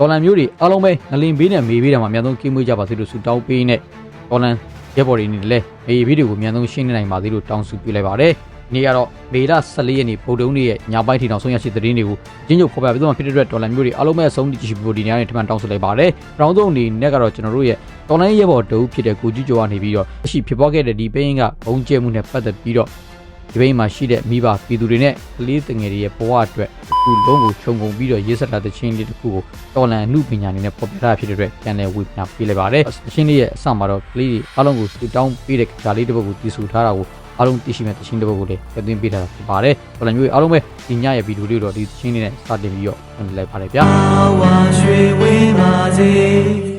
ဒေါ်လန်မျိုးတွေအားလုံးပဲငလင်ဘေးနဲ့မေဘေးတွေမှာအများဆုံးကင်းမွေးကြပါစေလို့ဆုတောင်းပေးနေဒေါ်လန်ရဲဘော်တွေနေတယ်လေမေဘေးတွေကိုအများဆုံးရှင်းနေနိုင်ပါစေလို့တောင်းဆုပြုလိုက်ပါတယ်နေ့ကတော့မေလ14ရက်နေ့ဗုဒ္ဓဦးနေ့ရဲ့ညပိုင်းထိတောင်ဆုံးရရှိသတင်းတွေကိုရင်းညွတ်ဖော်ပြပေးသွားမှာဖြစ်တဲ့အတွက်ဒေါ်လန်မျိုးတွေအားလုံးပဲအဆုံးထိကြည့်ရှုဖို့ဒီနေ့နဲ့ထပ်မံတောင်းဆိုလိုက်ပါတယ်။နောက်ဆုံးအနေနဲ့ကတော့ကျွန်တော်တို့ရဲ့တော်လိုင်းရဲဘော်တအုပ်ဖြစ်တဲ့ကိုကြီးကျော်ကနေပြီးတော့အရှိဖြစ်ပွားခဲ့တဲ့ဒီပိန်းကဘုံကျဲမှုနဲ့ပတ်သက်ပြီးတော့ ဒီပိန်းမှာရှိတဲ့မိဘပြည်သူတွေနဲ့ကလေးတငယ်တွေရဲ့ဘဝအတွက်အခုလုံးကိုခြုံငုံပြီးတော့ရေးဆက်တာတခြင်းလေးတစ်ခုကိုတော်လန်အမှုပညာအနေနဲ့ပေါ်ပြတာဖြစ်တဲ့အတွက်ပြန်လည်ဝေဖန်ပေးလိုက်ပါတယ်။တခြင်းလေးရဲ့အစမှာတော့ကလေးတွေအားလုံးကိုစူတောင်းပေးတဲ့ဂျာလေးတစ်ပုဒ်ကိုတည်ဆူထားတာကိုအားလုံးသိရှိမဲ့တခြင်းတစ်ပုဒ်ကိုလည်းပြသွင်းပေးထားတာဖြစ်ပါတယ်။တော်လန်မျိုးအားလုံးပဲဒီညရဲ့ဗီဒီယိုလေးတော့ဒီတခြင်းလေးနဲ့စတင်ပြီးတော့ဝင်လိုက်ပါတယ်ဗျာ။ဝါရွှေဝင်းပါစေ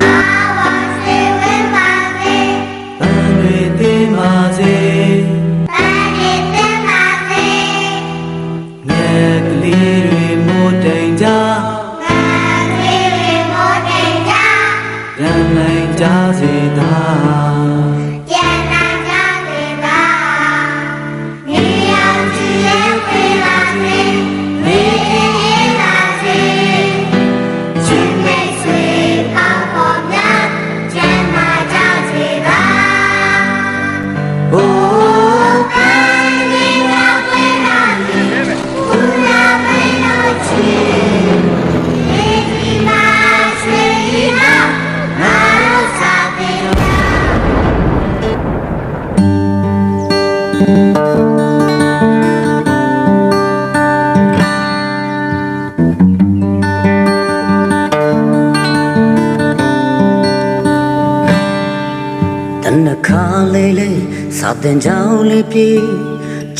တင်ကြောင်းလေးပြေ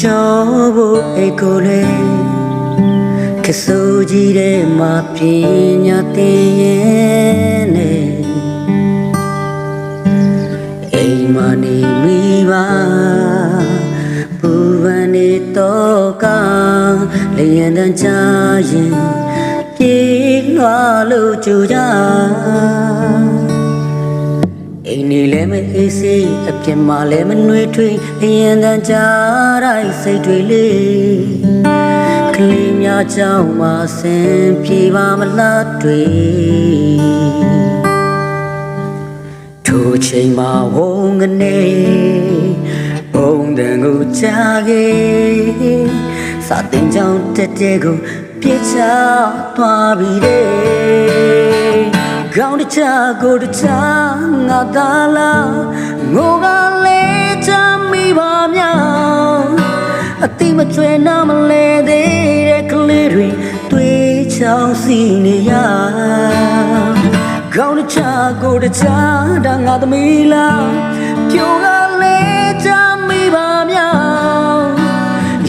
ကြောဖို့အိတ်ကိုလေးကဆိုးကြီးတဲ့မှာပညာသင်ရဲ့နဲ့အိမ်မနေမိပါပူပန်နေတော့ကလျင်တန်းချရင်ပြေးလွှာလို့ကြူကြ အိမ်နေလည်းမအေးစေးအပြစ်မှလည်းမနှွေးထွေးအရင်တန်ကြတိုင်းစိတ်တွေလေးကလေးများကြောင့်မဆင်ပြေပါမလားတွေထိုချိန်မှာဝုန်းကနေဘုံတန်ကိုကြားခဲ့စာတင်ကြောင်းတက်တဲ့ကိုပြစ်ချသွားပြီတဲ့ ကောင်းတချာကိုတချာငါသာလာငိုကလေးချမ်းမိပါမြောင်အတိမကျွဲနာမလဲသေးတဲ့ကလေးတွေတွေ့ချောင်းစီနေရကောင်းတချာကိုတချာဒါငါသမီးလားပြိုကလေးချမ်းမိပါမြောင်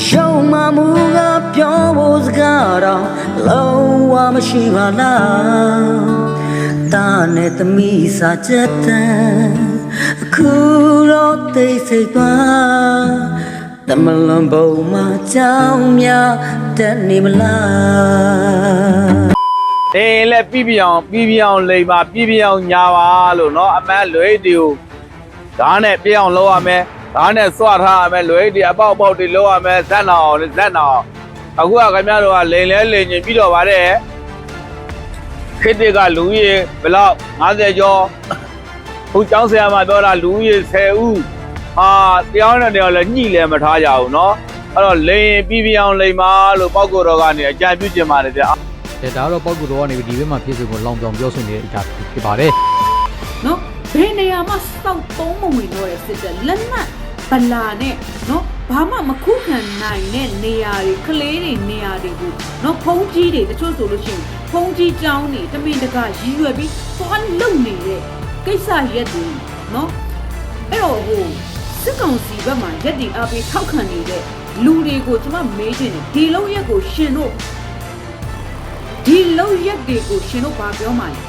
ရှုံးမမူကပြောဖို့စကားတော့လုံးဝမရှိပါလား တာနဲ့သမီးစာချက်တန်အခုတော့သိစိတ်သွားတမလွန်ဘုံမှာကြောင်းများတက်နေမလား နေလဲပြပြအောင်ပြပြအောင်လိမ်ပါပြပြအောင်ညာပါလို့เนาะအမှန်လွေးတီကိုဓာတ်နဲ့ပြအောင်လုပ်ရမယ်ဓာတ်နဲ့စွထားရမယ်လွေးတီအပေါက်အပေါက်တွေလုပ်ရမယ်ဇက်နာအောင်ဇက်နာအောင်အခုကခင်ဗျားတို့ကလိန်လဲလိန်ညင်ပြီးတော့ပါတယ် ခေတ္တကလူကြီးဘယ်လောက်50ကျော်ခုကျောင်းဆရာမပြောတာလူကြီး10ဦးဟာတရားနဲ့တရားလည်းညှိလည်းမထားကြဘူးเนาะအဲ့တော့လိန်ပြပြအောင်လိမ်ပါလို့ပောက်ကိုတော်ကနေအကြံပြုချင်ပါတယ်ဗျာ ဒါဒါကတော့ပောက်ကူတော်ကနေပြီးဒီဘက်မှာဖြစ်စဉ်ကိုလောင်ပြောင်ပြောဆိုနေတဲ့အရာဖြစ်ပါတယ် နော်ဘယ်နေရာမှာစောက်သုံးမဝင်တော့တဲ့စစ်တပ်လက်နက်ဗလာနဲ့နော် ဘာမှမခုခံနိုင်တဲ့နေရာတွေကလေးတွေနေရာတွေကိုနော်ဖုံးကြီးတွေတချို့ဆိုလို့ရှိရင်ဖုံးကြီးကြောင်းတွေတမင်တကာရည်ရွယ်ပြီးသွားလုံနေတဲ့ကိစ္စရက်တွေနော်အဲ့တော့ဟိုစစ်ကောင်စီဘက်မှာရက်တီအားပေးထောက်ခံနေတဲ့လူတွေကိုကျွန်မမေးချင်တယ်ဒီလုံးရက်ကိုရှင်တို့ဒီလုံးရက်တွေကိုရှင်တို့ဘာပြောမှလဲ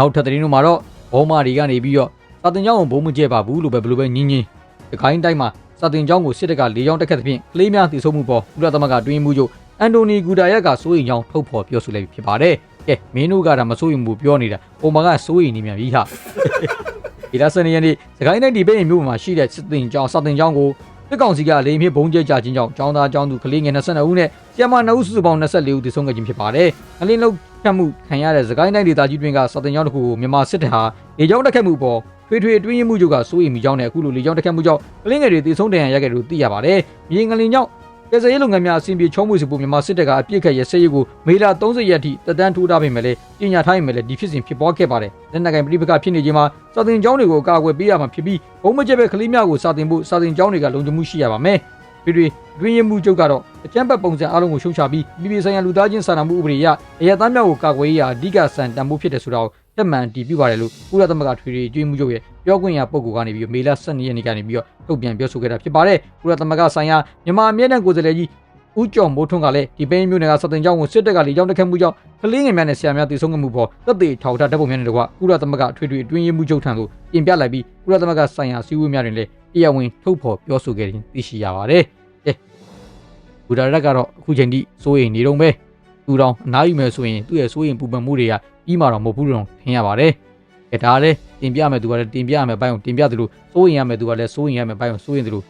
နောက်ထပ်သတင်းတို့မှာတော့ဘောမာတွေကနေပြီးတော့စာတင်ကျောင်းကိုဘုံမကျဲပါဘူးလို့ပဲဘယ်လိုပဲညင်းညင်းဒီခိုင်းတိုင်းမှာစာတင်ကျောင်းကိုစစ်တပ်ကလေးချောင်းတက်ခတ်သဖြင့်ကလေးများတည်ဆုံမှုပေါ်ကုလသမဂ္ဂတွင်းမှုချုပ်အန်တိုနီဂူတာယက်ကစိုးရိမ်ကြောင်းထုတ်ဖော်ပြောဆိုလိုက်ဖြစ်ပါတယ်ကဲမင်းတို့ကဒါမစိုးရင်ဘူးပြောနေတာပုံမကစိုးရင်နေမြန်ပြီဟာဒီလစနေရက်နေ့စကိုင်းတိုင်းဒီပဲမြို့မှာရှိတဲ့စစ်တင်ကျောင်းစတင်ကျောင်းကိုစစ်ကောင်စီကလေမြစ်ဘုံကျဲကြခြင်းကြောင့်ကျောင်းသားကျောင်းသူကလေးငယ်22ဦးနဲ့ဆရာမ2ဦးစုစုပေါင်း24ဦးသေဆုံးခဲ့ခြင်းဖြစ်ပါတယ်။အလင်းလုံး ခတ်မှုခံရတဲ့စကိုင်းတိုင်းဒေသကြီးတွင်ကစတင်ကျောင်းတစ်ခုကိုမြန်မာစစ်တပ်ဟာလေကြောင်းတက်ခတ်မှုပေါ်ထွေထွေအတွင်းရင်မှုချုပ်ကစိုးရိမ်မိကြောင်းနဲ့အခုလိုလေကြောင်းတက်ခတ်မှုကြောင့်ကလေးငယ်တွေသေဆုံးဒဏ်ရာရခဲ့တယ်လို့သိရပါတယ်။မြေငလင်ကြောင့်ကယ်ဆယ်ရေးလုပ်ငန်းများအဆင်ပြေချုံးမှုစီဖို့မြန်မာစစ်တပ်ကအပြစ်ခတ်ရစဲရေးကိုမေလ30ရက်ထိတက်တန်းထိုးထားပေမဲ့လည်းပြင်ညာထားရင်လည်းဒီဖြစ်စဉ်ဖြစ်ပွားခဲ့ပါတယ်။လက်နက်ကင်ပြိပကဖြစ်နေခြင်းမှာစာတင်ကျောင်းတွေကိုကာကွယ်ပေးရမှာဖြစ်ပြီးဘုံမကျက်ပဲကလေးများကိုစာတင်ဖို့စာတင်ကျောင်းတွေကလုံခြုံမှုရှိရပါမယ်။ ပြည်တွင်တွင်းရမှုချုပ်ကတော့အကြမ်းဖက်ပုံစံအလုံးကိုရှုံချပြီးပြည်ပြည်ဆိုင်ရာလူသားချင်းစာနာမှုဥပဒေအရအရသားများကိုကာကွယ်ရေးရာအဓိကစံတန်ဖိုးဖြစ်တယ်ဆိုတာကိုတက်မှန်တည်ပြုပါတယ်လို့ကုလသမဂ္ဂထွေထွေကျွေးမှုချုပ်ရဲ့ပြောခွင့်ရပုဂ္ဂိုလ်ကနေပြီးမေလ12ရက်နေ့ကနေပြီးတော့ထုတ်ပြန်ပြောဆိုခဲ့တာဖြစ်ပါတယ်ကုလသမဂ္ဂဆိုင်ရာမြန်မာအမြဲတမ်းကိုယ်စားလှယ်ကြီး ဦးကျော်မိုးထွန်းကလည်းဒီပိန်းမျိုးနယ်ကစတင်ကြောင်းကိုစစ်တပ်ကလေကြောင်းတက်ခတ်မှုကြောင့်ကလေးငယ်များနဲ့ဆရာများတည်ဆုံးမှုပေါ်သက်သေထောက်ထားတပ်ပုံများနဲ့တကွကုလသမဂ္ဂထွေထွေအတွင်းရေးမှုချုပ်ထံသို့ပြင်ပြလိုက်ပြီးကုလသမဂ္ဂဆိုင်ရာစည်းဝေးများတွင်လည်းတရားဝင်ထုတ်ဖော်ပြောဆိုခဲ့ခြင်းသိရှိရပါတယ်။ကဲဘူဒါရက်ကတော့အခုချိန်ထိစိုးရိမ်နေတော့ပဲသူတော်အနားယူမယ်ဆိုရင်သူ့ရဲ့စိုးရိမ်ပူပန်မှုတွေကပြီးမှတော့မဟုတ်ဘူးလို့ထင်ရပါတယ်။ကဲဒါလည်းတင်ပြမယ်သူကလည်းတင်ပြမယ်ဘိုင်းကိုတင်ပြသလိုစိုးရိမ်ရမယ်သူကလည်းစိုးရိမ်ရမယ်ဘိုင်းကိုစိုးရိမ်သလို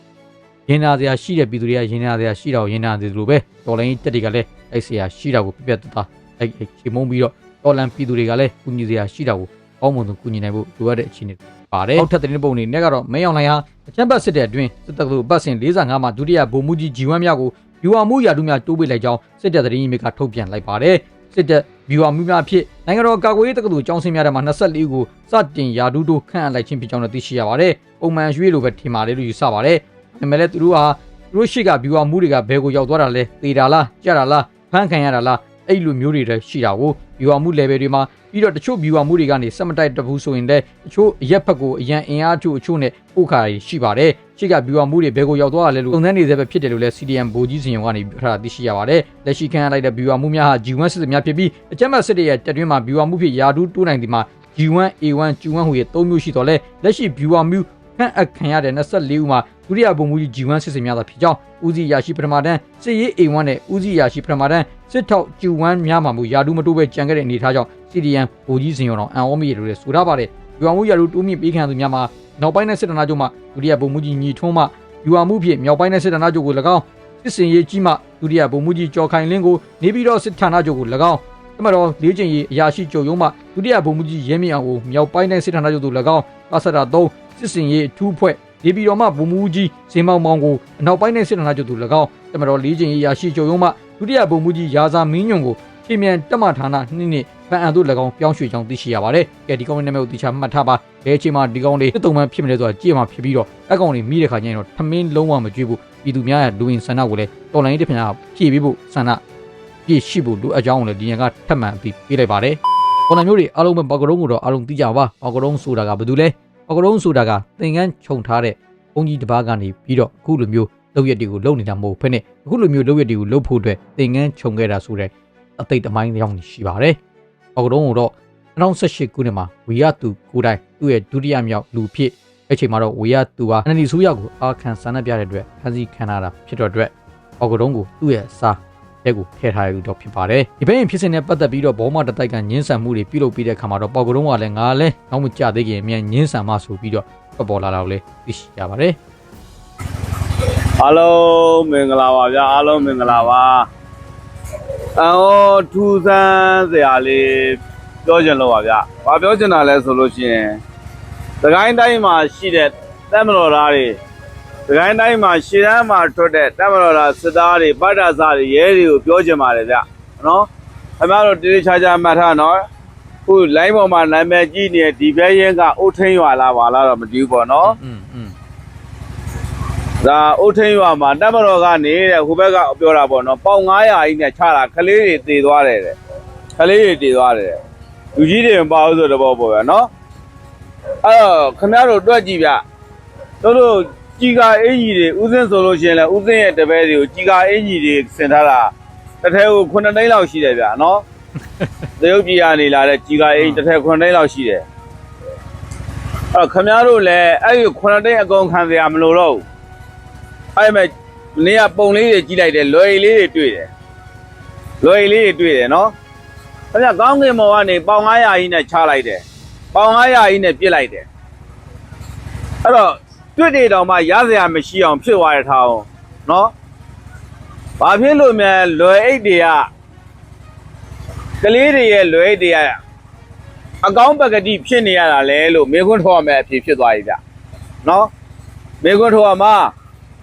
ရင်နာစရာရှိတဲ့ပြည်သူတွေကရင်နာစရာရှိတာကိုရင်နာတယ်လို့ပဲတော်လိုင်းတက်တွေကလည်းအဲ့စရာရှိတာကိုပြပြတသားအဲ့ချေမုံပြီးတော့တော်လန်ပြည်သူတွေကလည်းကုညီစရာရှိတာကိုအောင်းမွန်သူကုညီနိုင်ဖို့လိုအပ်တဲ့အခြေအနေပါတယ်။အောက်ထပ်တဲ့ပုံတွေနဲ့ကတော့မင်းအောင်လှိုင်ဟာအချမ်းဘတ်စစ်တဲ့အတွင်းစစ်တပ်ကပတ်စဉ်45မှာဒုတိယဗိုလ်မှူးကြီးဂျီဝမ်းမြောက်ကိုယူဝမှုရာထူးများတိုးပေးလိုက်ကြောင်းစစ်တပ်သတင်းရင်းမြစ်ကထုတ်ပြန်လိုက်ပါတယ်။စစ်တပ်ဗျူဟာမှုများဖြစ်နိုင်ငံတော်ကာကွယ်ရေးတက္ကသိုလ်ကျောင်းဆင်းများထဲမှာ24ဦးကိုစတင်ရာထူးတိုးခန့်အပ်လိုက်ခြင်းဖြစ်ကြောင်းလည်းသိရှိရပါတယ်။ပုံမှန်ရွေးလိုပဲထင်ပါတယ်လို့ယူဆပါတယ်။ ဒါပေမဲ့လည်းသူတို့ဟာသူတို့ရှိကဗျူဟာမှုတွေကဘယ်ကိုရောက်သွားတာလဲသေတာလားကြတာလားဖမ်းခံရတာလားအဲ့လိုမျိုးတွေလည်းရှိတာကိုဗျူဟာမှု level တွေမှာပြီးတော့တချို့ဗျူဟာမှုတွေကနေစက်မတိုက်တဘူးဆိုရင်လည်းတချို့အရက်ဖက်ကိုအရန်အင်အားချို့အချို့နဲ့ပို့ခါရရှိပါတယ်ရှိကဗျူဟာမှုတွေဘယ်ကိုရောက်သွားတာလဲလို့ပုံစံနေသေးပဲဖြစ်တယ်လို့လည်း CDM ဘိုးကြီးစင်ရုံကနေပြောထားတာသိရှိရပါတယ်လက်ရှိခံရလိုက်တဲ့ဗျူဟာမှုများဟာ G1 စစ်စစ်များဖြစ်ပြီးအကြမ်းဖက်စစ်တွေရဲ့တက်တွင်းမှာဗျူဟာမှုဖြစ်ယာဒူးတိုးနိုင်ဒီမှာ G1 A1 G1 ဟူရဲ့၃မျိုးရှိတော့လဲလက်ရှိဗျူဟာမှု ခန့်အပ်ခံရတဲ့24ဦးမှာဒုတိယဗိုလ်မှူးကြီး G1 စစ်စင်များသာဖြစ်ကြောင်းဦးစီးရာရှိပထမတန်းစစ်ရေး A1 နဲ့ဦးစီးရာရှိပထမတန်းစစ်ထောက် G1 များမှာမူရာဒူးမတိုးပဲကြံခဲ့တဲ့အနေအထားကြောင့် CDM ဗိုလ်ကြီးစင်ရောတော်အန်အောမီရလို့လည်းဆိုထားပါတယ်။ယူအောင်မှုရာဒူးတိုးမြင့်ပေးခံသူများမှာနောက်ပိုင်းနဲ့စစ်တနာချုပ်မှဒုတိယဗိုလ်မှူးကြီးညီထွန်းမှယူအောင်မှုဖြင့်မြောက်ပိုင်းနဲ့စစ်တနာချုပ်ကို၎င်းစစ်စင်ရေးကြီးမှဒုတိယဗိုလ်မှူးကြီးကျော်ခိုင်လင်းကိုနေပြည်တော်စစ်ဌာနချုပ်ကို၎င်းတမတော်လေးကျင်ရေးအရာရှိချုပ်ရုံးမှဒုတိယဗိုလ်မှူးကြီးရဲမြင့်အောင်ကိုမြောက်ပိုင်းနဲ့စစ်ဌာနချုပ်သို့၎င်းပါစတာ3 စစ်စင်ရေးအထူးဖွဲ့နေပြည်တော်မှဗိုလ်မှူးကြီးဇင်မောင်မောင်ကိုအနောက်ပိုင်းနဲ့စစ်ဌာနချုပ်သို့၎င်းတမတော်လေးကျင်ရေးအရာရှိချုပ်ရုံးမှဒုတိယဗိုလ်မှူးကြီးရာဇာမင်းညွန့်ကိုချင်းမြန်တက်မဌာနနှစ်နှစ်ပန်အန်တို့၎င်းပြောင်းရွှေ့ကြောင်းသိရှိရပါတယ်။ကဲဒီကောင်လေးနာမည်ကိုသိချမှတ်ထားပါ။ဘယ်အချိန်မှဒီကောင်လေးတစ်တုံမှဖြစ်မလဲဆိုတာကြည့်မှဖြစ်ပြီးတော့အကောင်လေးမိတဲ့ခါကျရင်တော့ထမင်းလုံးဝမကြွေးဘူးပြည်သူများရဲ့လူဝင်ဆန္ဒကိုလည်းတော်လိုင်းတစ်ဖင်ကဖြည့်ပေးဖို့ဆန္ဒပြည့်ရှိဖို့လိုအပ်ကြောင်းကိုလည်းဒီညကထပ်မံပြီးပေးလိုက်ပါတယ်။ပေါ်လာမျိုးတွေအားလုံးပဲပေါကရုံးကိုတော့အားလုံးသိကြပါ။ပေါကရုံးဆိုတာကဘာတူလဲ။ ပေါကရုံးဆိုတာကသင်္ကန်းခြုံထားတဲ့ဘုံကြီးတစ်ပါးကနေပြီးတော့အခုလိုမျိုးလုပ်ရက်တွေကိုလုပ်နေတာမဟုတ်ဘဲနဲ့အခုလိုမျိုးလုပ်ရက်တွေကိုလုပ်ဖို့အတွက်သင်္ကန်းခြုံခဲ့တာဆိုတဲ့အသိတမိုင်းရောက်နေရှိပါတယ်။ပေါကရုံးကိုတော့2018ခုနှစ်မှာဝီရသူကိုတိုင်သူ့ရဲ့ဒုတိယမြောက်လူဖြစ်အဲ့ချိန်မှာတော့ဝီရသူဟာအန်ဒီဆိုးရောက်ကိုအာခံဆန္ဒပြတဲ့အတွက်ဖမ်းဆီးခံရတာဖြစ်တော့အတွက်ပေါကရုံးကိုသူ့ရဲ့အစား လက်ကိုထည့်ထားရလို့တော့ဖြစ်ပါတယ်။ဒီဘက်ရင်ဖြစ်စဉ်နဲ့ပတ်သက်ပြီးတော့ဘောမတတိုက်ကညှင်းဆန်မှုတွေပြုလုပ်ပြီးတဲ့အခါမှာတော့ပေါကရုံးကလည်းငါလည်းငေါ့မကြသေးခင်အမြန်ညှင်းဆန်မှဆိုပြီးတော့ပတ်ပေါ်လာတာကိုလည်းသိရှိရပါတယ်အားလုံးမင်္ဂလာပါဗျာအားလုံးမင်္ဂလာပါအော်ထူးဆန်းစရာလေးပြောချင်လို့ပါဗျာဘာပြောချင်တာလဲဆိုလို့ရှိရင်သခိုင်းတိုင်းမှာရှိတဲ့တက်မတော်သားတွေ ကိုင်းတိုင်းမှာရှည်တန်းမှာထွက်တဲ့တပ်မတော်သားစစ်သားတွေပတ်တာစားတွေရဲတွေကိုပြောချင်ပါတယ်ဗျနော်အမတို့တိတိချာချာမှတ်ထားနော်ခုလိုင်းပေါ်မှာနာမည်ကြီးနေတဲ့ဒီဘဲရင်ကအုတ်ထင်းရွာလာပါလားတော့မကြည့်ဘူးပေါ့နော်ဒါအုတ်ထင်းရွာမှာတပ်မတော်ကနေတဲ့ဟိုဘက်ကပြောတာပေါ့နော်ပေါင်900ကြီးနဲ့ချတာကလေးတွေတည်သွားတယ်တဲ့ကလေးတွေတည်သွားတယ်လူကြီးတွေမပါဘူးဆိုတော့ပေါ့ဗျာနော်အဲ့တော့ခင်ဗျားတို့တွက်ကြည့်ဗျတို့တို့ ကြီးကအင်ကြီးတွေဥစဉ်ဆိုလို့ရှိရင်လည်းဥစဉ်ရဲ့တပည့်တွေကိုကြီးကအင်ကြီးတွေဆင်ထားတာတစ်ထဲကို9သိန်းလောက်ရှိတယ်ဗျာနော်တရုတ်ပြည်ကနေလာတဲ့ကြီးကအင်တစ်ထဲ9သိန်းလောက်ရှိတယ်အဲ့တော့ခင်ဗျားတို့လည်းအဲ့ဒီ9သိန်းအကုန်ခံစရာမလိုတော့ဘူးအဲ့မဲ့နေ့ကပုံလေးတွေကြီးလိုက်တယ်လွယ်လေးတွေတွေ့တယ်လွယ်လေးတွေတွေ့တယ်နော်ခင်ဗျကောင်းကင်ဘော်ကနေပေါင်900ကြီးနဲ့ချလိုက်တယ်ပေါင်900ကြီးနဲ့ပြစ်လိုက်တယ်အဲ့တော့ တွေ့တယ်တောင်မှရစရာမရှိအောင်ဖြစ်သွားတဲ့ထားအောင်နော်ဘာဖြစ်လို့များလွယ်အိတ်တွေကကလေးတွေရဲ့လွယ်အိတ်တွေကအကောင်းပကတိဖြစ်နေရတာလဲလို့မေခွန်းထောက်ရမယ်အဖြစ်ဖြစ်သွားပြီဗျနော်မေခွန်းထောက်ရမှာ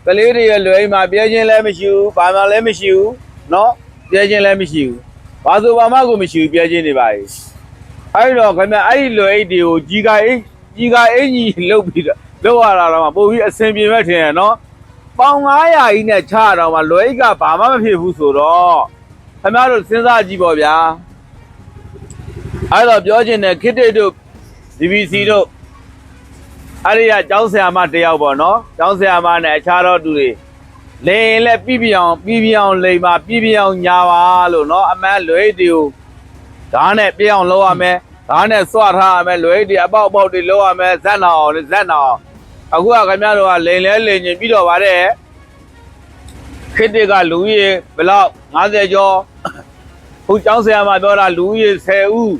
ကလေးတွေရဲ့လွယ်အိတ်မှာပြဲခြင်းလည်းမရှိဘူးဘာမှလည်းမရှိဘူးနော်ပြဲခြင်းလည်းမရှိဘူးဘာဆိုဘာမှကိုမရှိဘူးပြဲခြင်းနေပါ යි အဲ့တော့ခင်ဗျအဲ့ဒီလွယ်အိတ်တွေကိုကြီးကအိတ်ကြီးကအင်ကြီးလုတ်ပြီးတော့ လောက်ရတာတော့မှပို့ပြီးအဆင်ပြေမဲ့ထင်ရနော်ပေါင်900ကြီးနဲ့ချရတော့မှလွယ်အိတ်ကဘာမှမဖြစ်ဘူးဆိုတော့ခင်ဗျားတို့စဉ်းစားကြည့်ပါဗျာအဲ့တော့ပြောချင်တယ်ခစ်တစ်တို့ DVC တို့အဲ့ဒီကကျောင်းဆရာမတယောက်ပေါ့နော်ကျောင်းဆရာမနဲ့အခြားတော့သူတွေလေရင်လက်ပြပြအောင်ပြပြအောင်လိမ်ပါပြပြအောင်ညာပါလို့နော်အမှန်လွယ်အိတ်တွေကိုဓာတ်နဲ့ပြအောင်လုပ်ရမယ် ဓာတ်နဲ့စွထားရမယ်လွယ်တွေအပေါက်အပေါက်တွေလုပ်ရမယ်ဇက်နာအောင်ဇက်နာအောင်အခုကခင်ဗျားတို့ကလိန်လဲလိန်ချင်းပြီးတော့ပါတယ်ခစ်တွေကလူကြီးဘယ်လောက်50ကျော်ခုကျောင်းဆရာမပြောတာလူကြီး10ဦး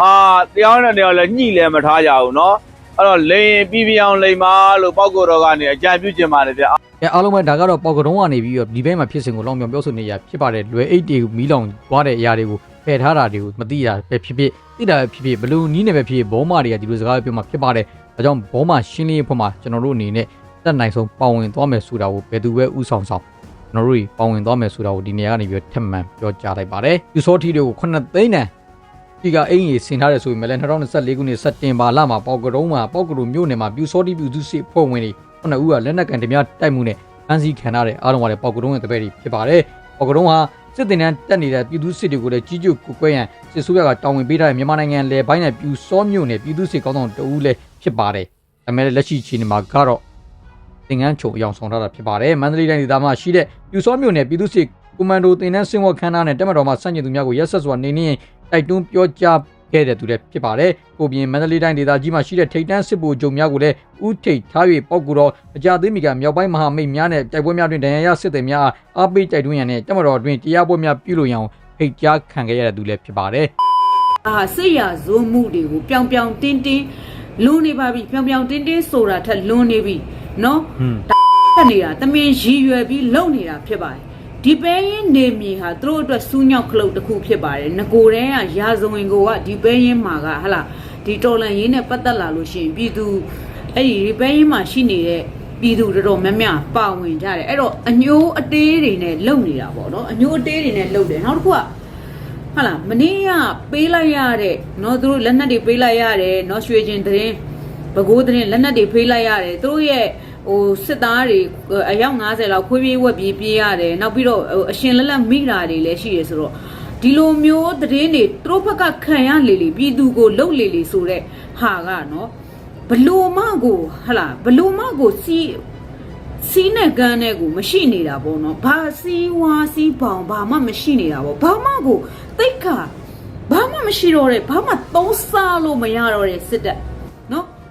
ဟာတရားနဲ့တရားလည်းညှိလဲမထားကြဘူးเนาะအဲ့တော့လိန်ပြီးပြအောင်လိန်ပါလို့ပောက်ကိုတော်ကနေအကြံပြုချင်ပါတယ်ဗျ အဲအားလုံးပဲဒါကတော့ပေါက်ကတုံးကနေပြီးတော့ဒီဘက်မှာဖြစ်စဉ်ကိုလောင်ပြောင်ပြောဆိုနေရဖြစ်ပါတယ်လွယ်အိတ်တွေကိုမီးလောင်သွားတဲ့အရာတွေကို ဖယ်ထားတာတွေကိုမသိရပဲဖြစ်ဖြစ်သိတာပဲဖြစ်ဖြစ်ဘလူးနီးနေပဲဖြစ်ဖြစ်ဘောမတွေကဒီလိုစကားပြောမှဖြစ်ပါတယ်ဒါကြောင့်ဘောမရှင်းလင်းရေးဖွဲ့မှာကျွန်တော်တို့အနေနဲ့တက်နိုင်ဆုံးပါဝင်သွားမယ်ဆိုတာကိုဘယ်သူပဲဥဆောင်ဆောင်ကျွန်တော်တို့ပါဝင်သွားမယ်ဆိုတာကိုဒီနေရာကနေပြီးတော့ထပ်မံပြောကြားလိုက်ပါတယ်ယူစောထီတွေကိုခုနှစ်သိန်းတန်ဒီကအင်ကြီးဆင်ထားတယ်ဆိုပေမဲ့လည်း2024ခုနှစ်စက်တင်ဘာလမှာပေါက်ကတုံးမှာပေါက်ကတူမြို့နယ်မှာပြူစောတီပြူသူစစ်ဖွဲ့ဝင်တွေခုနှစ်ဦးကလက်နက်ကန်တများတိုက်မှုနဲ့ဖမ်းဆီးခံရတဲ့အားလုံးကလည်းပေါက်ကတုံးရဲ့တပည့်တွေဖြစ်ပါတယ်ပေါက်ကတုံးဟာ စစ်တင်တန်းတက်နေတဲ့ပြည်သူစစ်တွေကိုလည်းကြီးကျုပ်ကိုကွဲရန်စစ်ဆိုးရကတောင်းဝင်ပေးထားတဲ့မြန်မာနိုင်ငံလေပိုင်းနဲ့ပြူစောမြို့နယ်ပြည်သူစစ်ကောင်းဆောင်တဦးလည်းဖြစ်ပါတယ်ဒါပေမဲ့လက်ရှိချိန်မှာကတော့သင်္ကန်းချုံအယောင်ဆောင်ထားတာဖြစ်ပါတယ်မန္တလေးတိုင်းဒေသမှာရှိတဲ့ပြူစောမြို့နယ်ပြည်သူ့စစ်ကွန်မန်ဒိုတင်နန်းစင်ဝခန်းသားနဲ့တက်မတော်မှစန့်ကျင်သူများကိုရက်ဆက်စွာနေနေတိုက်တွန်းပြောကြား ခဲ့တဲ့သူလည်းဖြစ်ပါတယ်ကိုပြင်မန္တလေးတိုင်းဒေသကြီးမှာရှိတဲ့ထိတ်တန်းစစ်ဗိုလ်ချုပ်များကိုလည်းဥထိတ်ထား၍ပောက်ကူတော့အကြသိမိကမြောက်ပိုင်းမဟာမိတ်များနဲ့တိုက်ပွဲများတွင်ဒဏ်ရာရစစ်သည်များအားပေးတိုက်တွန်းရန်နဲ့တက်မတော်တွင်တရားပွဲများပြုလုပ်ရန်ဖိတ်ကြားခံခဲ့ရတဲ့သူလည်းဖြစ်ပါတယ်အာစိတ်ရဇိုးမှုတွေကိုပြောင်ပြောင်တင်းတင်းလွန်နေပါပြီပြောင်ပြောင်တင်းတင်းဆိုတာထက်လွန်နေပြီနော်ဟွန်းတက်နေတာတမင်ရည်ရွယ်ပြီးလုံနေတာဖြစ်ပါတယ် ဒီပဲရင်နေမြေဟာသူတို့အတွက်စူးညောက်ခလုတ်တစ်ခုဖြစ်ပါတယ်ငကိုတန်းကရာဇဝင်ကိုကဒီပဲရင်မှာကဟလာဒီတော်လန်ရင်းနဲ့ပတ်သက်လာလို့ရှိရင်ပြည်သူအဲ့ဒီဒီပဲရင်မှာရှိနေတဲ့ပြည်သူတော်တော်များများပါဝင်ကြတယ်အဲ့တော့အညိုးအတေးတွေနဲ့လုံနေတာပေါ့နော်အညိုးအတေးတွေနဲ့လုံတယ်နောက်တစ်ခုက ဟုတ်လားမနေ့ကပေးလိုက်ရတဲ့เนาะသူတို့လက်နက်တွေပေးလိုက်ရတယ်เนาะရွှေချင်းသတင်းဘကိုးသတင်းလက်နက်တွေဖေးလိုက်ရတယ်သူတို့ရဲ့ ဟိုစစ်သားတွေအယောက်90လောက်ခွေးပြေးဝက်ပြေးပြေးရတယ်နောက်ပြီးတော့အရှင်လက်လက်မိတာတွေလည်းရှိတယ်ဆိုတော့ဒီလိုမျိုးသတင်းတွေသူတို့ဘက်ကခံရလေလေပြည်သူကိုလှုပ်လေလေဆိုတဲ့ဟာကနော်ဘလို့မကိုဟလာဘလို့မကိုစီးစီးနဲ့ကန်းနဲ့ကိုမရှိနေတာပေါ့နော်ဘာစီးဝါစီးပေါင်ဘာမှမရှိနေတာပေါ့ဘာမှကိုတိတ်ခါဘာမှမရှိတော့တဲ့ဘာမှသုံးစားလို့မရတော့တဲ့စစ်တပ်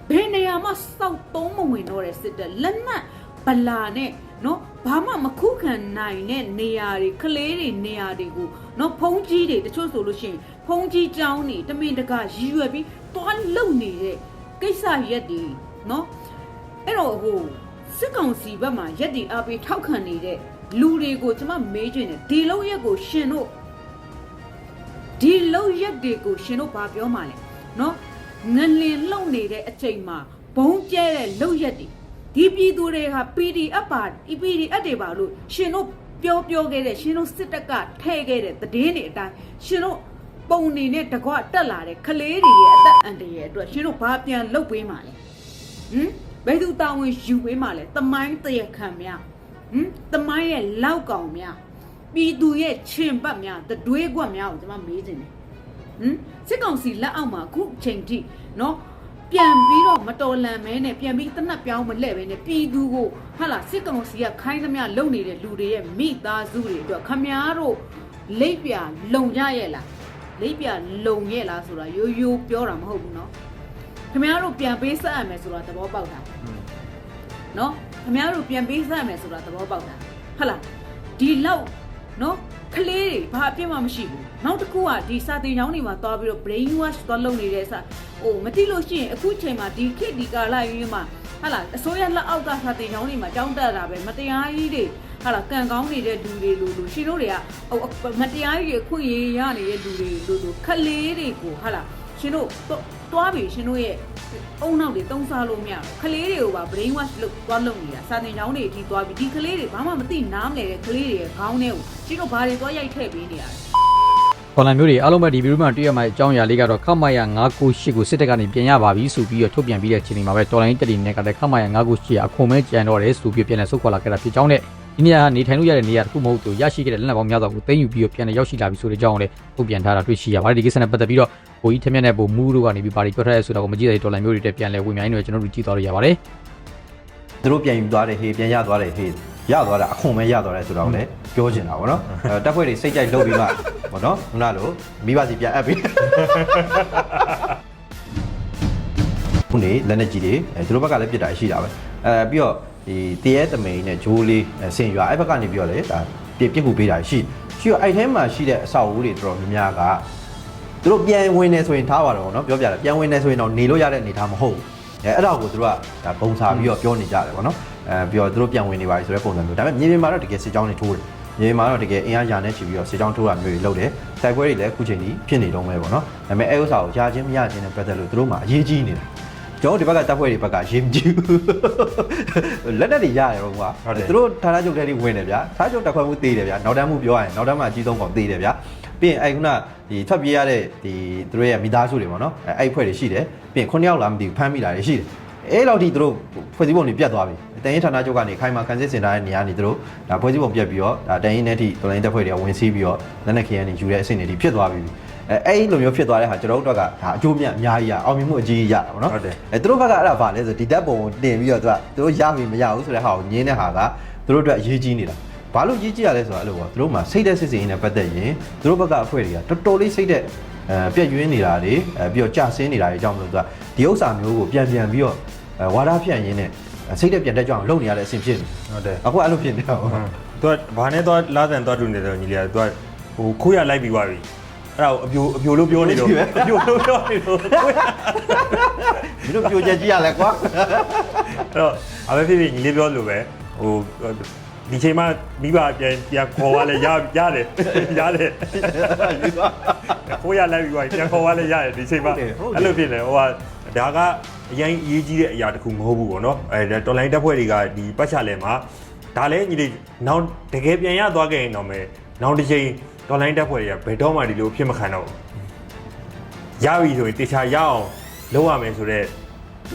ဘယ်နေရာမှစောက်သုံးမဝင်တော့တဲ့စစ်တပ်လက်နက်ဗလာနဲ့နော်ဘာမှမခုခံနိုင်တဲ့နေရာတွေကလေးတွေနေရာတွေကိုနော်ဖုံးကြီးတွေတချို့ဆိုလို့ရှိရင်ဖုံးကြီးကြောင်းနေတမင်တကရည်ရွယ်ပြီးတွားလုံနေတဲ့ကိစ္စရက်တွေနော်အဲ့တော့ဟိုစစ်ကောင်စီဘက်မှာရက်တီအားပေးထောက်ခံနေတဲ့လူတွေကိုကျွန်မမေးချင်တယ်ဒီလောက်ရက်ကိုရှင်တို့ဒီလောက်ရက်တွေကိုရှင်တို့ဘာပြောမှလဲနော် ငလင်လုံနေတဲ့အချိန်မှာဘုံကျဲတဲ့လောက်ရက်တွေဒီပြည်သူတွေက PDF ပါ PDF တွေပါလို့ရှင်တို့ပြောပြောခဲ့တဲ့ရှင်တို့စစ်တပ်ကထဲ့ခဲ့တဲ့သတင်းတွေအတိုင်းရှင်တို့ပုံနေနဲ့တကွတက်လာတဲ့ကလေးတွေရဲ့အသက်အန္တရာယ်အတွက်ရှင်တို့ဘာပြန်လုပ်ပေးမှလဲဟမ်ဘယ်သူတာဝန်ယူပေးမှလဲတမိုင်းတရခံများဟမ်တမိုင်းရဲ့လောက်ကောင်များပြည်သူရဲ့ချင်ပတ်များတတွေးကွက်များကိုကျွန်မမေးချင်တယ် ဟမ်စစ်ကောင်စီလက်အောက်မှာအခုအချိန်ထိနော်ပြန်ပြီးတော့မတော်လန်မဲနဲ့ပြန်ပြီးတနက်ပြောင်းမလှဲ့ပဲနဲ့ပြည်သူကိုဟာလာစစ်ကောင်စီကခိုင်းသမျှလုံနေတဲ့လူတွေရဲ့မိသားစုတွေအတွက်ခမားတို့လိပ်ပြလုံကြရဲ့လားလိပ်ပြလုံရဲ့လားဆိုတာရိုးရိုးပြောတာမဟုတ်ဘူးနော်ခင်ဗျားတို့ပြန်ပေးဆက်ရမယ်ဆိုတာသဘောပေါက်တာနော်ခင်ဗျားတို့ပြန်ပေးဆက်ရမယ်ဆိုတာသဘောပေါက်တာဟုတ်လားဒီလောက်နော်ကလေးတွေဘာအပြစ်မှမရှိဘူး နောက်တစ်ခုကဒီစာတင်ကျောင်းတွေမှာသွားပြီးတော့ brain wash သွားလုပ်နေတဲ့စာဟိုမသိလို့ရှိရင်အခုချိန်မှာဒီခေတ်ဒီကာလရင်းမှာဟာလာအစိုးရလက်အောက်ကစာတင်ကျောင်းတွေမှာကျောင်းတက်တာပဲမတရားကြီးတွေဟာလာကံကောင်းနေတဲ့လူတွေလို့လို့ရှင်တို့တွေကဟိုမတရားကြီးအခွင့်အရေးရနေတဲ့လူတွေလို့လို့ခလေးတွေကိုဟာလာရှင်တို့တွားပြီရှင်တို့ရဲ့အုံနောက်တွေတုံးစားလို့မရဘူးခလေးတွေကိုပါ brain wash လုပ်သွားလုပ်နေတာစာတင်ကျောင်းတွေအထိသွားပြီဒီခလေးတွေဘာမှမသိနားမလဲတဲ့ခလေးတွေရဲ့ခေါင်းထဲကိုရှင်တို့ဘာတွေသွားရိုက်ထည့်ပေးနေရလဲ ကွန်လန်မျိုးတွေအားလုံးပဲဒီဗီဒီယိုမှာတွေ့ရမှာအကြောင်းအရာလေးကတော့ခမရ998ကိုစစ်တပ်ကနေပြင်ရပါပြီဆိုပြီးတော့ထုတ်ပြန်ပြီးတဲ့အချိန်ဒီမှာပဲတော်လိုင်းတက်တီနဲ့ကလည်းခမရ998အခွန်မဲကြံတော့တယ်ဆိုပြီးပြန်လဲဆုတ်ခွာလာခဲ့တာဖြစ်ကြောင်းနဲ့ဒီနေရာကနေထိုင်လို့ရတဲ့နေရာတစ်ခုမဟုတ်သူရရှိခဲ့တဲ့လက်နက်ပေါင်းများစွာကိုသိမ်းယူပြီးတော့ပြန်လဲရောက်ရှိလာပြီဆိုတဲ့အကြောင်းကိုလည်းထုတ်ပြန်ထားတာတွေ့ရှိရပါတယ်ဒီကိစ္စနဲ့ပတ်သက်ပြီးတော့ဘိုးကြီးထက်မြက်နဲ့ဘိုးမူးတို့ကနေပြီးပါတီပြောထားရဲဆိုတာကိုမကြည့်တဲ့တော်လိုင်းမျိုးတွေတက်ပြန်လဲဝင်မြိုင်းနေတယ်ကျွန်တော်တို့ကြည့်သွားလို့ရပါတယ်သူတို့ပြန်ယူသွားတယ်ဟေးပြန်ရသွားတယ်ဟေး ရသွားတာအခွန်ပဲရသွားတယ်ဆိုတော့လည်းပြောချင်တာပေါ့နော်အဲတပ်ဖွဲ့တွေစိတ်ကြိုက်လုပ်ပြီးမှပေါ့နော်ခုနလိုမိဘစီပြန်အပ်ပြီးခုနေလက်နေကြီးတွေအဲသူတို့ဘက်ကလည်းပြစ်တာရှိတာပဲအဲပြီးတော့ဒီတရဲတမိန်နဲ့ဂျိုးလေးဆင်ရွာအဲ့ဘက်ကနေပြီးတော့လေဒါပြစ်ပြစ်ဖို့ပေးတာရှိရှိတော့အဲ့ထဲမှာရှိတဲ့အဆောက်အဦတွေတော်တော်များများကသူတို့ပြန်ဝင်နေဆိုရင်ထားပါတော့ဗောနော်ပြောပြတယ်ပြန်ဝင်နေဆိုရင်တော့နေလို့ရတဲ့အနေထားမဟုတ်ဘူးအဲအဲ့ဒါကိုသူတို့ကဒါပုံစာပြီးတော့ပြောနေကြတယ်ဗောနော် အဲပြီးတော့သူတို့ပြန်ဝင်နေပါပြီဆိုတဲ့ပုံစံမျိုးဒါပေမဲ့မြေပြင်မှာတော့တကယ်စစ်ကြောင်းတွေထိုးတယ်မြေပြင်မှာတော့တကယ်အင်အားရာနဲ့ချီပြီးတော့စစ်ကြောင်းထိုးတာမျိုးတွေလုပ်တယ်တိုက်ပွဲတွေလည်းအခုချိန်ကြီးဖြစ်နေတော့မဲဗောနော်ဒါပေမဲ့အဲဥစ္စာကိုရချင်းမရချင်းနဲ့ပတ်သက်လို့သူတို့မှအရေးကြီးနေတာကျွန်တော်ဒီဘက်ကတပ်ဖွဲ့တွေဘက်ကရေးမကြည့်ဘူးလက်နက်တွေရတယ်တော့ကွာသူတို့ဌာနချုပ်ထဲတွေဝင်တယ်ဗျာဌာနချုပ်တက်ခွဲမှုသေးတယ်ဗျာနောက်တန်းမှုပြောရရင်နောက်တန်းမှာအကြီးဆုံးကောင်သေးတယ်ဗျာပြီးရင်အဲခုနဒီထွက်ပြေးရတဲ့ဒီသူတို့ရဲ့မိသားစုတွေပေါ့နော်အဲအဲ့ဖွဲ့တွေရှိတယ်ပြီးရင်9ယောက်လားမသိဘူးဖမ်းမိတာတွေရှိတယ် အဲ့လောက်ထိသူတို့ဖွဲ့စည်းပုံတွေပြတ်သွားပြီတန်ရင်ဌာနချုပ်ကနေခိုင်မာကန်စစ်စင်တာတဲ့နေရာနေသူတို့ဒါဖွဲ့စည်းပုံပြတ်ပြီးတော့ဒါတန်ရင်နဲ့ထိတော်လိုင်းတက်ဖွဲ့တွေကဝင်စီးပြီးတော့လက်နက်ခဲယမ်းတွေယူတဲ့အဆင့်တွေဖြစ်သွားပြီအဲအဲ့လိုမျိုးဖြစ်သွားတဲ့ဟာကျွန်တော်တို့ကဒါအကျိုးမြတ်အများကြီးရအောင်မြင်မှုအကြီးကြီးရတာပေါ့နော်ဟုတ်တယ်အဲသူတို့ဘက်ကအဲ့ဒါဗာလဲဆိုဒီဓာတ်ပုံကိုတင်ပြီးတော့သူကသူတို့ရပြီမရဘူးဆိုတဲ့ဟာကိုညင်းတဲ့ဟာကသူတို့အတွက်အရေးကြီးနေတာဘာလို့ရေးကြည့်ရလဲဆိုတော့အဲ့လိုပေါ့သူတို့မှာစိတ်သက်စစ်စင်ရေးနဲ့ပတ်သက်ရင်သူတို့ဘက်ကအဖွဲတွေကတော်တော်လေးစိတ်သက် အဲပြက်ယွင်းနေတာတွေအဲပြီးတော့ကြာဆင်းနေတာတွေအကြောင်းမလို့သူကဒီဥစ္စာမျိုးကိုပြန်ပြန်ပြီးတော့အဲဝါဒဖြန့်ရင်းနဲ့စိတ်သက်ပြန်တက်ကြအောင်လုပ်နေရတဲ့အဆင့်ဖြစ်နေဟုတ်တယ်အခုအဲ့လိုဖြစ်နေတာပေါ့သူကဘာနဲ့သွားလာဆန်သွားတူနေတယ်ညီလေးကသူကဟိုခိုးရလိုက်ပြီးသွားပြီအဲ့ဒါကိုအပြိုအပြိုလို့ပြောနေတော့အပြိုလို့ပြောနေတော့ခိုးရမင်းတို့ပြိုချက်ကြည့်ရလဲကွာအဲ့တော့အမေဖြစ်ဖြစ်ညီလေးပြောလို့ပဲဟို ဒီချိန်မှာမိဘပြန်ပြန်ခေါ်သွားလဲရရတယ်ရတယ်ခိုးရလိုက်ပြီးသွားပြန်ခေါ်သွားလဲရတယ်ဒီချိန်မှာအဲ့လိုဖြစ်နေဟိုကဒါကအရင်အရေးကြီးတဲ့အရာတစ်ခုမဟုတ်ဘူးပေါ့နော်အဲတော်လိုင်းတက်ဖွဲ့တွေကဒီပတ်ချလဲမှာဒါလည်းညီလေးနောက်တကယ်ပြန်ရသွားခဲ့ရင်တော့မယ်နောက်တစ်ချိန်တော်လိုင်းတက်ဖွဲ့တွေကဘယ်တော့မှဒီလိုဖြစ်မခံတော့ဘူးရပြီဆိုရင်တေချာရအောင်လုပ်ရမယ်ဆိုတော့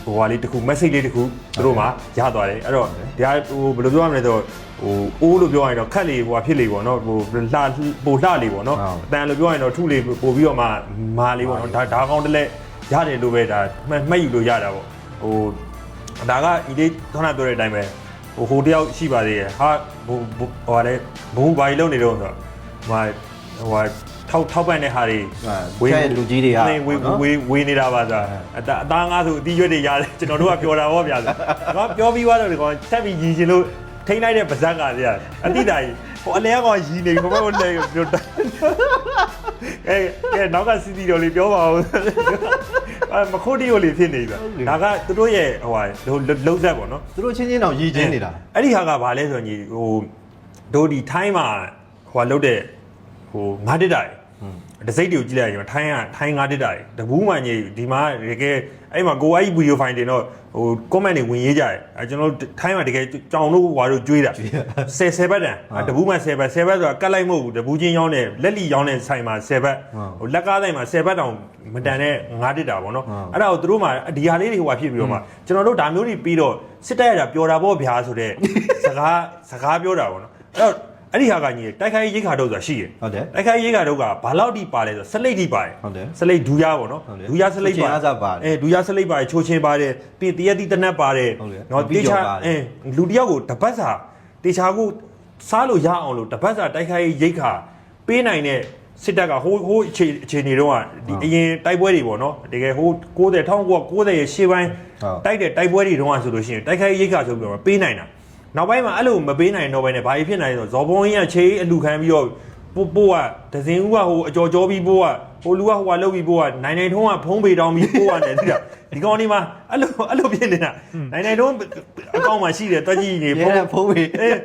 ဟိုဟာလေးတစ်ခု message လေးတစ်ခုသူတို့မှာရသွားတယ်အဲ့တော့ဒါဟိုဘယ်လိုပြောရမလဲဆိုတော့ ဟိုအိုးလို့ပြောရရင်တော့ခက်လေဟိုဟာဖြစ်လေပေါ့နော်ဟိုလှပိုလှလေပေါ့နော်အတန်လို့ပြောရရင်တော့ထုလေပို့ပြီးတော့မှမာလေးပေါ့နော်ဒါဒါကောင်းတလဲရတယ်လို့ပဲဒါမှတ်မှတ်ယူလို့ရတာပေါ့ဟိုဒါကဤလေးခေါင်းပြောတဲ့အတိုင်းပဲဟိုဟိုတယောက်ရှိပါသေးတယ်ဟာဟိုဟိုဟာလေဘုံဘာကြီးလုံးနေတော့ဆိုတော့ဟိုဟာဟိုဟာထောက်ထောက်ပံ့တဲ့ဟာတွေဝေးလူကြီးတွေကနေဝေးဝေးဝေးနေတာပါဆိုတာအတအသားငါဆိုအတီးရွက်တွေရတယ်ကျွန်တော်တို့ကပြောတာပေါ့ဗျာဆိုတော့ပြောပြီးသွားတော့ဒီကောင်တက်ပြီးရီရှင်လို့ ထိန်းလိုက်တဲ့ပါဇက်ကတည်းကအတိတာကြီးဟိုအလဲကောင်ရီနေပြီဘယ်မှာလဲပြောတာအဲအဲနောက်ကစီတီတော်လေးပြောပါဦးအဲမခိုးတီကိုလေးဖြစ်နေပြီဒါကသူတို့ရဲ့ဟိုဟာလုံးဆက်ပေါ့နော်သူတို့ချင်းချင်းတော့ရည်ချင်းနေတာအဲ့ဒီဟာကဘာလဲဆိုရင်ညီဟိုတို့ဒီထိုင်းမှာဟိုလုတ်တဲ့ဟိုငါးတစ်တာ တစိမ့်တွေကိုကြည့်လိုက်ရင်ထိုင်းကထိုင်းငါးတစ်တာတဘူးမှညီဒီမှာတကယ်အဲ့မှာကိုအဲ့ဒီဗီဒီယိုဖိုင်တင်တော့ဟို comment တွေဝင်ရေးကြတယ်အဲကျွန်တော်ထိုင်းမှာတကယ်ကြောင်လို့ဟွာတို့ကျွေးတာဆယ်ဆယ်ဘတ်တန်တဘူးမှဆယ်ဘတ်ဆယ်ဘတ်ဆိုတာကတ်လိုက်မဟုတ်ဘူးတဘူးချင်းရောင်းတဲ့လက်လီရောင်းတဲ့ဆိုင်မှာဆယ်ဘတ်ဟိုလက်ကားဆိုင်မှာဆယ်ဘတ်တောင်မတန်တဲ့ငါးတစ်တာပေါ့နော်အဲ့ဒါကိုသူတို့မှဒီဟာလေးတွေဟိုဟာဖြစ်ပြီးတော့မှကျွန်တော်တို့ဒါမျိုးတွေပြီးတော့စစ်တပ်ရတာပျော်တာပေါ့ဗျာဆိုတဲ့စကားစကားပြောတာပေါ့နော်အဲ့တော့ အဲ့ဒီဟာကညီတိုက်ခိုက်ရေးရိတ်ခါတော့ဆိုတာရှိတယ်ဟုတ်တယ်တိုက်ခိုက်ရေးရိတ်ခါတော့ကဘာလောက်ထိပါလဲဆိုတော့ဆလိတ်ထိပါတယ်ဟုတ်တယ်ဆလိတ်ဒူရပေါ့နော်ဟုတ်တယ်ဒူရဆလိတ်ပါချိုးချင်အားစားပါတယ်အဲဒူရဆလိတ်ပါတယ်ချိုးချင်းပါတယ်ပြီးတရက်တိတနက်ပါတယ်ဟုတ်တယ်နော်ပြီးတေချာကြော်ပါတယ်အဲလူတစ်ယောက်ကိုတပတ်စာတေချာကိုစားလို့ရအောင်လို့တပတ်စာတိုက်ခိုက်ရေးရိတ်ခါပေးနိုင်တဲ့စစ်တပ်ကဟိုးဟိုးအခြေအခြေအနေတော့ကဒီအရင်တိုက်ပွဲတွေပေါ့နော်တကယ်ဟိုး90 1990ရဲ့ရှေ့ပိုင်းဟုတ်တိုက်တဲ့တိုက်ပွဲတွေတုန်းကဆိုလို့ရှိရင်တိုက်ခိုက်ရေးရိတ်ခါဆိုပြီးတော့ပေးနိုင်တာ နောက်ပိုင်းမှာအဲ့လိုမပေးနိုင်တော့ဘဲနဲ့ဘာဖြစ်ဖြစ်နိုင်လဲဆိုတော့ဇော်ဘုံကြီးကခြေအလူခံပြီးတော့ဟပို့ပို့ကဒဇင်ဦးကဟိုအကြော်ကြောပြီးပို့ကဟိုလူကဟိုကလောက်ပြီးပို့ကနိုင်နိုင်ထုံးကဖုံးပေတောင်းပြီးပို့ရတယ်တိလားဒီကောင်ဒီမှာအဲ့လိုအဲ့လိုဖြစ်နေတာနိုင်နိုင်ထုံးအကောင့်မှာရှိတယ်တွက်ကြည့်နေရဲတဲ့ဖုံးပေအေး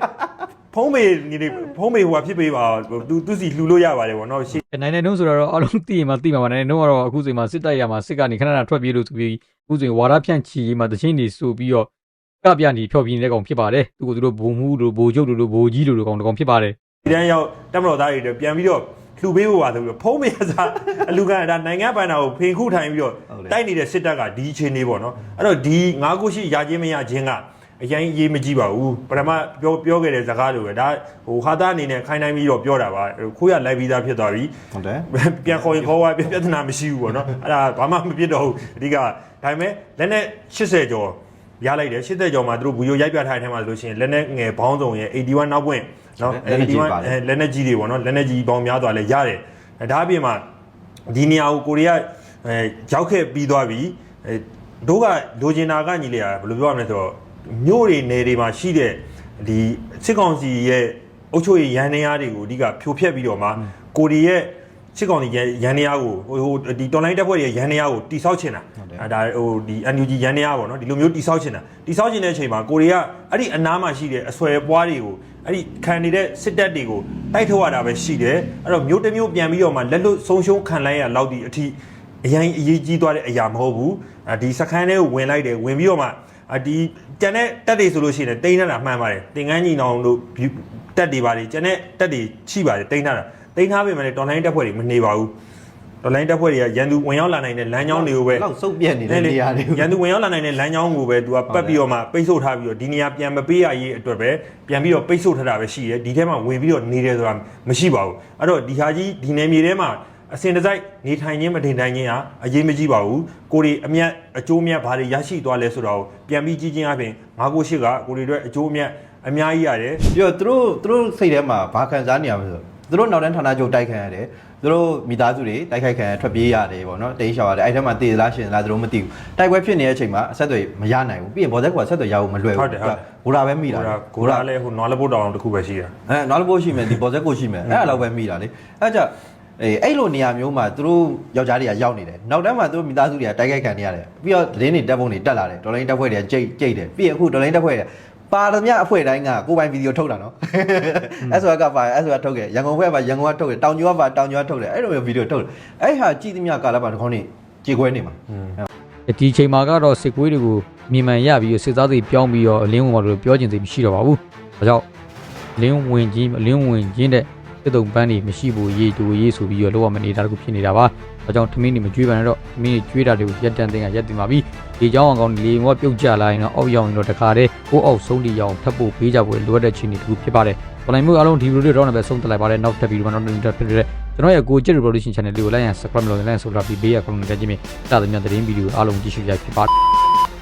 ဖုံးပေနေတယ်ဖုံးပေဟိုကဖြစ်ပေးပါသူသူစီလှူလို့ရပါတယ်ဗောနော်ရှေ့နိုင်နိုင်နှုံးဆိုတော့အလုံးသိရင်မှသိမှာပါနိုင်နိုင်နှုံးကတော့အခုချိန်မှာစစ်တိုက်ရမှာစစ်ကနေခဏခဏထွက်ပြေးလို့ဆိုပြီးအခုချိန်ဝါရဖြန့်ချီရေးမှာတချင်းနေဆိုပြီးတော့ ကပြနေဖြော်ပြနေတဲ့ကောင်ဖြစ်ပါတယ်သူကသူတို့ဘုံမှုတို့ဘိုလ်ချုပ်တို့ဘိုလ်ကြီးတို့ကောင်တကောင်ဖြစ်ပါတယ်ဒီတန်းရောက်တက်မတော်သားတွေတော့ပြန်ပြီးတော့လှူပေးဖို့ပါဆိုပြီးတော့ဖုံးပေစားအလူကန်ဒါနိုင်ငံပန်တာကိုဖင်ခုထိုင်ပြီးတော့တိုက်နေတဲ့စစ်တပ်ကဒီအချိန်လေးပေါ့နော်အဲ့တော့ဒီငါးခုရှိရခြင်းမရခြင်းကအရင်ရေးမကြည့်ပါဘူးပထမပြောပြောခဲ့တဲ့စကားလိုပဲဒါဟိုဟာသားအနေနဲ့ခိုင်းတိုင်းပြီးတော့ပြောတာပါခိုးရလိုက်ပြီးသားဖြစ်သွားပြီဟုတ်တယ်ပြန်ခေါ်ရင်ခေါ်သွားပြပြဿနာမရှိဘူးပေါ့နော်အဲ့ဒါဘာမှမဖြစ်တော့ဘူးအဓိကဒါပေမဲ့လက်နဲ့80ကျော် ရလိုက်တယ်80ကျော်မှာသူတို့ဗီဒီယိုရိုက်ပြထားတဲ့ထဲမှာဆိုလို့ရှိရင်လက်နဲ့ငယ်ဘောင်းဆောင်ရဲ့81နောက်ပွင့်နော်81အဲလက်နဲ့ကြီးတွေပေါ့နော်လက်နဲ့ကြီးပေါင်းများသွားလဲရတယ်အဲဒါအပြင်မှာဒီနေရာကိုကိုရီးယားအဲရောက်ခဲ့ပြီးသွားပြီအဲတို့ကလိုချင်တာကညီလေးကဘယ်လိုပြောရမလဲဆိုတော့မြို့တွေနယ်တွေမှာရှိတဲ့ဒီစစ်ကောင်စီရဲ့အုပ်ချုပ်ရေးရန်နေရာတွေကိုအဓိကဖြိုဖျက်ပြီးတော့မှကိုရီးယား စစ်ကောင်စီရန်ရန်နေရကိုဟိုဟိုဒီတော်လိုင်းတက်ဖွဲ့တွေရန်နေရကိုတိဆောက်ချင်တာအဲဒါဟိုဒီ NUG ရန်နေရပေါ့နော်ဒီလိုမျိုးတိဆောက်ချင်တာတိဆောက်ချင်တဲ့အချိန်မှာကိုရီးယားအဲ့ဒီအနားမှာရှိတဲ့အဆွဲပွားတွေကိုအဲ့ဒီခံနေတဲ့စစ်တပ်တွေကိုတိုက်ထုတ်ရတာပဲရှိတယ်အဲ့တော့မျိုးတစ်မျိုးပြန်ပြီးတော့မှလက်လွတ်ဆုံးရှုံးခံလိုက်ရလောက်ဒီအထိအရင်အရေးကြီးသွားတဲ့အရာမဟုတ်ဘူးအဲဒီစခန်းထဲကိုဝင်လိုက်တယ်ဝင်ပြီးတော့မှအဒီကျန်တဲ့တက်တွေဆိုလို့ရှိရင်တိန်းနေတာမှန်ပါတယ်တင်ကန်းကြီးနောင်တို့တက်တွေပါတယ်ကျန်တဲ့တက်တွေချိပါတယ်တိန်းနေတာ တိန်းထားပေမဲ့တော်လိုင်းတက်ဖွဲ့တွေမနေပါဘူးတော်လိုင်းတက်ဖွဲ့တွေကရန်သူဝင်ရောက်လာနိုင်တဲ့လမ်းကြောင်းတွေကိုပဲလောက်စုပ်ပြက်နေတဲ့နေရာတွေကိုရန်သူဝင်ရောက်လာနိုင်တဲ့လမ်းကြောင်းကိုပဲသူကပတ်ပြီးတော့မှပိတ်ဆို့ထားပြီးတော့ဒီနေရာပြန်မပေးရရေးအတွက်ပဲပြန်ပြီးတော့ပိတ်ဆို့ထားတာပဲရှိတယ်ဒီထဲမှာဝင်ပြီးတော့နေတယ်ဆိုတာမရှိပါဘူးအဲ့တော့ဒီဟာကြီးဒီနယ်မြေထဲမှာအစင်တစိုက်နေထိုင်ခြင်းမတင်ထိုင်ခြင်းဟာအရေးမကြီးပါဘူးကိုရီအမြတ်အကျိုးမြတ်ဘာတွေရရှိသွားလဲဆိုတော့ပြန်ပြီးကြည့်ခြင်းအပြင်ငါးကိုရှိကကိုရီအတွက်အကျိုးမြတ်အများကြီးရတယ်ပြီးတော့သူတို့သူတို့စိတ်ထဲမှာဘာခံစားနေရမလဲဆိုတော့ သူတို့နောက်တန်းဌာနချုပ်တိုက်ခံရတယ်သူတို့မိသားစုတွေတိုက်ခိုက်ခံရထွက်ပြေးရတယ်ပေါ့နော်တိတ်ရှောင်ရတယ်အဲ့ထက်မှတည်လားရှင်လားသူတို့မသိဘူးတိုက်ပွဲဖြစ်နေတဲ့အချိန်မှာအဆက်အသွယ်မရနိုင်ဘူးပြီးရင်ဘောဇက်ကဆက်သွယ်ရဖို့မလွယ်ဘူးဟုတ်တယ်ဟုတ်တယ်ဂိုရာပဲမိတာကိုရာကိုရာလည်းဟိုနွားလပုတ်တောင်တစ်ခုပဲရှိတာအဲနောက်တစ်ပို့ရှိမယ်ဒီဘောဇက်ကိုရှိမယ်အဲ့ဒါတော့ပဲမိတာလေအဲ့ကြအေးအဲ့လိုနေရာမျိုးမှာသူတို့ယောက်ျားတွေကရောက်နေတယ်နောက်တန်းမှာသူတို့မိသားစုတွေကတိုက်ခိုက်ခံနေရတယ်ပြီးတော့သတင်းတွေတက်ပုံတွေတက်လာတယ်ဒေါ်လိုင်းတက်ဖွဲ့တွေကကြိတ်ကြိတ်တယ်ပြီးရင်အခုဒေါ်လိုင်းတက်ဖွဲ့တွေ ပါသမျှအဖွဲ့တိုင်းကကိုယ်ပိုင်ဗီဒီယိုထုတ်တာနော် SOS ကပါ SOS ထုတ်ခဲ့ရန်ကုန်ဘက်ကပါရန်ကုန်ကထုတ်ခဲ့တောင်ကျောကပါတောင်ကျောကထုတ်တယ်အဲ့လိုမျိုးဗီဒီယိုထုတ်တယ်အဲ့ဟာကြည့်သမျှကာလပါတစ်ခေါက်နေကြေခွဲနေမှာဒီချိန်မှာကတော့စစ်ကွေးတွေကိုမြင်မှန်ရပြီးစစ်သားတွေပြောင်းပြီးတော့အလင်းဝင်ပါလို့ပြောကျင်သိမရှိတော့ပါဘူး။ဒါကြောင့်အလင်းဝင်ကြီးအလင်းဝင်ကြီးတဲ့စစ်တုံပန်းတွေမရှိဘူးရေးတူရေးဆိုပြီးတော့လောကမနေတာတခုဖြစ်နေတာပါ။ ။ဒါကြောင့်ထမင်းတွေမကြွေးပါနဲ့တော့။ထမင်းတွေကြွေးတာတွေကိုရက်တန်တင်ကရက်တင်ပါပြီ။ဒီကြောင်းအောင်ကောင်းလေငေါပြုတ်ကြလာရင်တော့အောက်ရောက်ရင်တော့တခါတည်းကိုအောက်ဆုံးလီရောက်ထပ်ဖို့ပေးကြဖို့လိုအပ်တဲ့အခြေအနေတစ်ခုဖြစ်ပါတယ်။ပလိုင်မှုအားလုံးဒီဗီဒီယိုလေးတော့လည်းဆုံးသက်လိုက်ပါတယ်။နောက်တစ်ဗီဒီယိုမှာတော့တင်တဲ့ဖြစ်တဲ့ကျွန်တော်ရဲ့ Go Jet Revolution Channel လေးကို like and subscribe လုပ်ရင်လည်းဆိုတာပြီးပေးရခုံးနေတဲ့ချင်းမြေတာသမီးသတင်းဗီဒီယိုအားလုံးကြည့်ရှုကြဖြစ်ပါတယ်။